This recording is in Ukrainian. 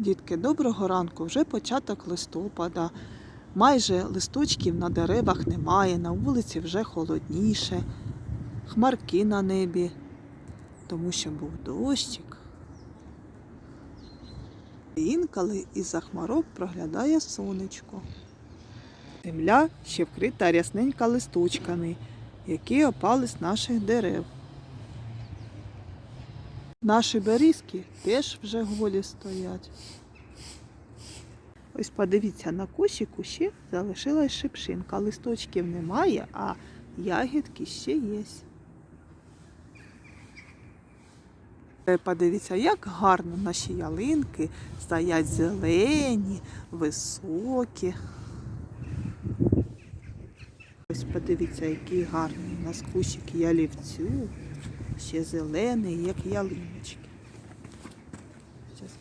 Дітки, доброго ранку. Вже початок листопада. Майже листочків на деревах немає, на вулиці вже холодніше, хмарки на небі, тому що був дощик. Інколи із-за хмарок проглядає сонечко. Земля ще вкрита рясненька листочками, які опали з наших дерев. Наші берізки теж вже голі стоять. Ось подивіться, на кущику ще залишилась шипшинка. Листочків немає, а ягідки ще є. Е, Подивіться, як гарно наші ялинки стоять зелені, високі. Ось подивіться, який гарний у нас кущик ялівцю, ще зелений, як ялиночки. Зараз